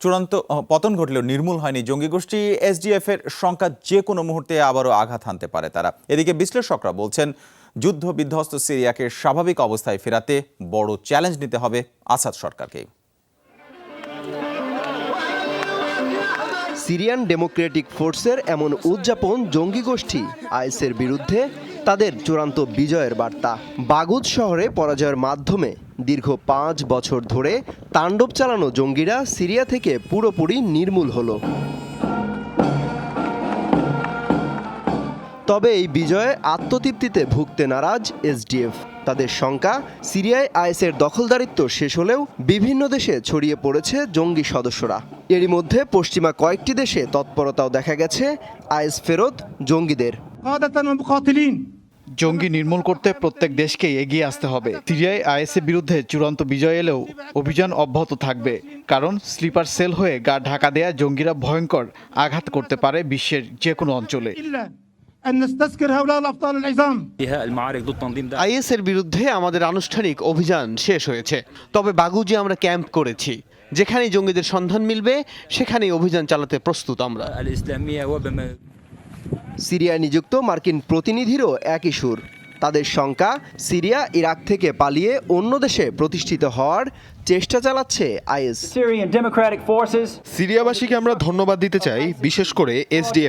চূড়ান্ত পতন ঘটলেও নির্মূল হয়নি জঙ্গি গোষ্ঠী। এসডিএফ এর সংখ্যা যে কোনো মুহূর্তে আবারও আঘাত হানতে পারে তারা। এদিকে বিশ্লেষকরা বলছেন, যুদ্ধ বিধ্বস্ত সিরিয়াকে স্বাভাবিক অবস্থায় ফেরাতে বড় চ্যালেঞ্জ নিতে হবে আসাদ সরকারকে সিরিয়ান ডেমোক্রেটিক ফোর্সের এমন উদযাপন জঙ্গি গোষ্ঠী আইএসের বিরুদ্ধে তাদের চূড়ান্ত বিজয়ের বার্তা। বাগুদ শহরে পরাজয়ের মাধ্যমে দীর্ঘ পাঁচ বছর ধরে তাণ্ডব চালানো জঙ্গিরা সিরিয়া থেকে পুরোপুরি নির্মূল হলো। তবে এই বিজয়ে আত্মতৃপ্তিতে ভুগতে নারাজ এসডিএফ। তাদের শঙ্কা, সিরিয়ায় আইএসের দখলদারিত্ব শেষ হলেও বিভিন্ন দেশে ছড়িয়ে পড়েছে জঙ্গি সদস্যরা। এরই মধ্যে পশ্চিমা কয়েকটি দেশে তৎপরতাও দেখা গেছে, আইএস ফেরত জঙ্গিদের। জঙ্গি নির্মূল করতে প্রত্যেক দেশকেই এগিয়ে আসতে হবে। সিরিয়ায় আইএসের বিরুদ্ধে চূড়ান্ত বিজয় এলেও অভিযান অব্যাহত থাকবে। কারণ স্লিপার সেল হয়ে গা ঢাকা দেয়া জঙ্গিরা ভয়ঙ্কর আঘাত করতে পারে বিশ্বের যে কোনো অঞ্চলে। আইএস এর বিরুদ্ধে আমাদের আনুষ্ঠানিক অভিযান শেষ হয়েছে। তবে বাগুজি আমরা ক্যাম্প করেছি। যেখানে জঙ্গিদের সন্ধান মিলবে সেখানেই অভিযান চালাতে প্রস্তুত আমরা। সিরিয়ায় নিযুক্ত মার্কিন প্রতিনিধিরও একই সুর। তাদের শঙ্কা সিরিয়া ইরাক থেকে পালিয়ে অন্য দেশে প্রতিষ্ঠিত হওয়ার চেষ্টা চালাচ্ছে আইএস। সিরিয়াবাসীকে আমরা ধন্যবাদ দিতে চাই বিশেষ করে এসডিএফ